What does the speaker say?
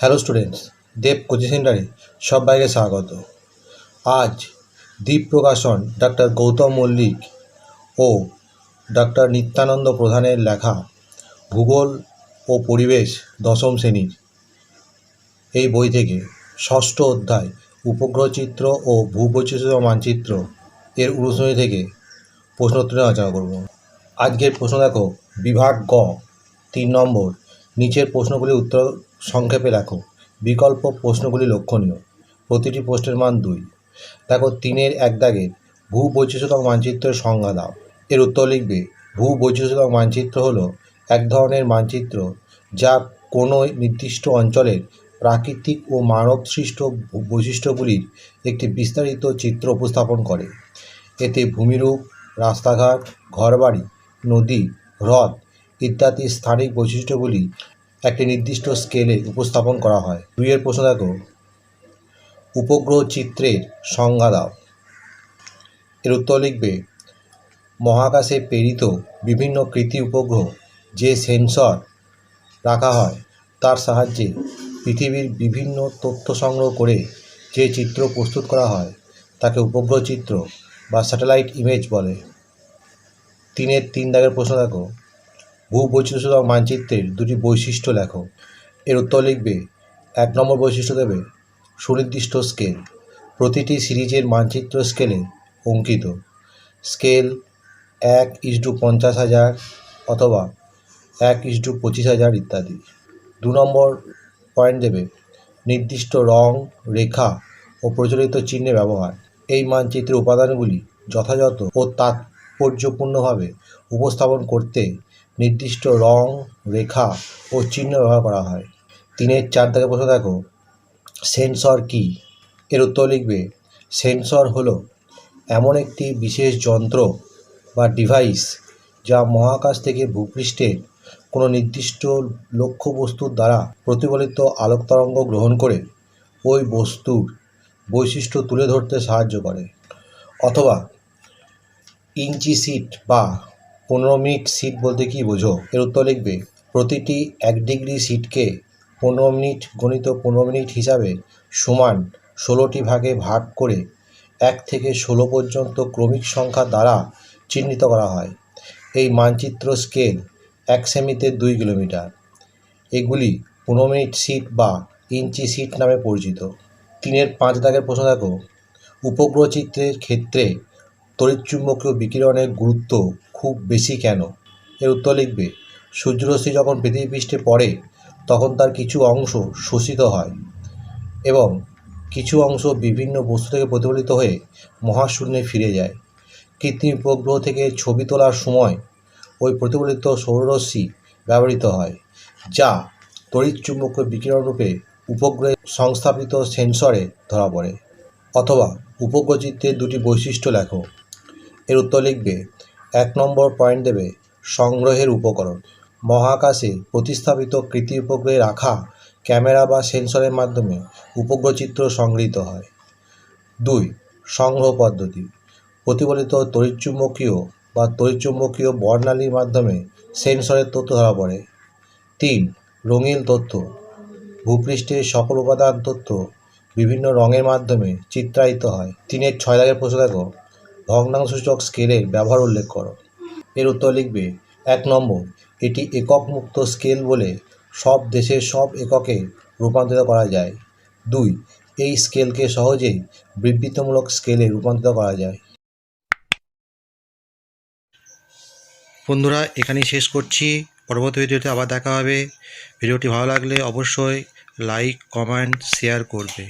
Hello students দেব coaching সেন্টারে সবাইকে স্বাগত। আজ দ্বীপ প্রকাশন ডাক্তার গৌতম মল্লিক ও ডাক্তার নিত্যানন্দ প্রধানের লেখা ভূগোল ও পরিবেশ দশম শ্রেণির। এই বই থেকে ষষ্ঠ অধ্যায় উপগ্রহ চিত্র ও ভূবৈচিত্র্য মানচিত্র এর অনুশীলনী থেকে প্রশ্নোত্তর আলোচনা করব। আজকের প্রশ্ন দেখো, বিভাগ গ, তিন নম্বর। নিচের প্রশ্নগুলির উত্তর সংক্ষেপে লেখো বিকল্প প্রশ্নগুলি লক্ষণীয়। প্রতিটি প্রশ্নের মান দুই। দেখো, তিনের এক দাগের ভূ বৈচিত্র্যক মানচিত্রের সংজ্ঞা দাও। এর উত্তর লিখবে ভূ বৈচিত্র্যক মানচিত্র হলো এক ধরনের মানচিত্র যা কোনো নির্দিষ্ট অঞ্চলের প্রাকৃতিক ও মানবসৃষ্ট ভূ- বৈশিষ্ট্যগুলির একটি বিস্তারিত চিত্র উপস্থাপন করে। এতে ভূমিরূপ, রাস্তাঘাট, ঘরবাড়ি, নদী, হ্রদ ইত্যাদি স্থানিক বৈশিষ্ট্যগুলি একটি নির্দিষ্ট স্কেলে উপস্থাপন করা হয়। দুইয়ের প্রশ্ন দেখো। উপগ্রহ চিত্রের সংজ্ঞা দাও। এর উত্তর লিখবে, মহাকাশে প্রেরিত বিভিন্ন কৃতি উপগ্রহ যে সেন্সর রাখা হয়, তার সাহায্যে পৃথিবীর বিভিন্ন তথ্য সংগ্রহ করে যে চিত্র প্রস্তুত করা হয়, তাকে উপগ্রহ চিত্র বা স্যাটেলাইট ইমেজ বলে। তিনের তিন দাগের প্রশ্ন দেখো। ভূবৈচিত্র্য মানচিত্রের দুটি বৈশিষ্ট্য লেখো। এর উত্তর লিখবে, এক নম্বর বৈশিষ্ট্য দেবে, সুনির্দিষ্ট স্কেল। প্রতিটি সিরিজের মানচিত্র স্কেলে অঙ্কিত। স্কেল এক ইস্টু পঞ্চাশ হাজার অথবা এক ইস্টু পঁচিশ হাজার ইত্যাদি। দু নম্বর পয়েন্ট দেবে, নির্দিষ্ট রং, রেখা ও প্রচলিত চিহ্নের ব্যবহার। এই মানচিত্রের উপাদানগুলি যথাযথ ও তাৎপর্যপূর্ণভাবে উপস্থাপন করতে নির্দিষ্ট রং, রেখা ও চিহ্ন ব্যবহার করা হয়। তিনের চার থেকে প্রশ্ন দেখো সেন্সর কি? এর উত্তর লিখবে, সেন্সর হলো এমন একটি বিশেষ যন্ত্র বা ডিভাইস যা মহাকাশ থেকে ভূপৃষ্ঠের কোনো নির্দিষ্ট লক্ষ্যবস্তুর দ্বারা প্রতিফলিত আলোক তরঙ্গ গ্রহণ করে ওই বস্তুর বৈশিষ্ট্য তুলে ধরতে সাহায্য করে। অথবা ইঞ্চি সিট বা পনেরো মিনিট সিট বলতে কী বোঝো? এর উত্তর লিখবে, প্রতিটি এক ডিগ্রি সিটকে পনেরো মিনিট গণিত পনেরো মিনিট হিসাবে সমান ষোলোটি ভাগে ভাগ করে এক থেকে ষোলো পর্যন্ত ক্রমিক সংখ্যা দ্বারা চিহ্নিত করা হয়। এই মানচিত্র স্কেল এক সেমিতে দুই কিলোমিটার। এগুলি পনেরো মিনিট সিট বা ইঞ্চি সিট নামে পরিচিত। তিনের পাঁচ দাগের প্রশ্ন দেখো। উপগ্রহ চিত্রের ক্ষেত্রে তড়িৎচুম্বকীয় বিকিরণের গুরুত্ব খুব বেশি কেন? এর উত্তর লিখবে, সূর্যরশ্মি যখন পৃথিবী পৃষ্ঠে পড়ে, তখন তার কিছু অংশ শোষিত হয় এবং কিছু অংশ বিভিন্ন বস্তু থেকে প্রতিফলিত হয়ে মহাশূন্যে ফিরে যায়। কৃত্রিম উপগ্রহ থেকে ছবি তোলার সময় ওই প্রতিফলিত সৌররশ্মি ব্যবহৃত হয়, যা তড়িৎচুম্বকীয় বিকিরণ রূপে উপগ্রহে সংস্থাপিত সেন্সরে ধরা পড়ে। অথবা উপগ্রহ চিত্রের দুটি বৈশিষ্ট্য লেখো। এর উত্তর লিখবে, এক নম্বর পয়েন্ট দেবে, সংগ্রহের উপকরণ। মহাকাশে প্রতিস্থাপিত কৃতি উপগ্রহে রাখা ক্যামেরা বা সেন্সরের মাধ্যমে উপগ্রহ চিত্র সংগৃহীত হয়। দুই, সংগ্রহ পদ্ধতি। প্রতিফলিত তড়িৎচুম্বকীয় বা তড়িৎচুম্বকীয় বর্ণালীর মাধ্যমে সেন্সরের তথ্য ধরা পড়ে। তিন, রঙিন তথ্য। ভূপৃষ্ঠের সকল উপাদান তথ্য বিভিন্ন রঙের মাধ্যমে চিত্রায়িত হয়। তিনের ছয় দাগের প্রশ্ন দেখো। ভগ্নাংশসূচক স্কেলের ব্যবহার উল্লেখ করো। এর উত্তর লিখবে, এক নম্বর, এটি একক মুক্ত স্কেল বলে সব দেশের সব এককে রূপান্তরিত করা যায়। দুই, এই স্কেলকে সহজেই বিবৃতিমূলক স্কেলে রূপান্তরিত করা যায়। বন্ধুরা, এখানেই শেষ করছি। পরবর্তী ভিডিওতে আবার দেখা হবে। ভিডিওটি ভালো লাগলে অবশ্যই লাইক, কমেন্ট, শেয়ার করবে।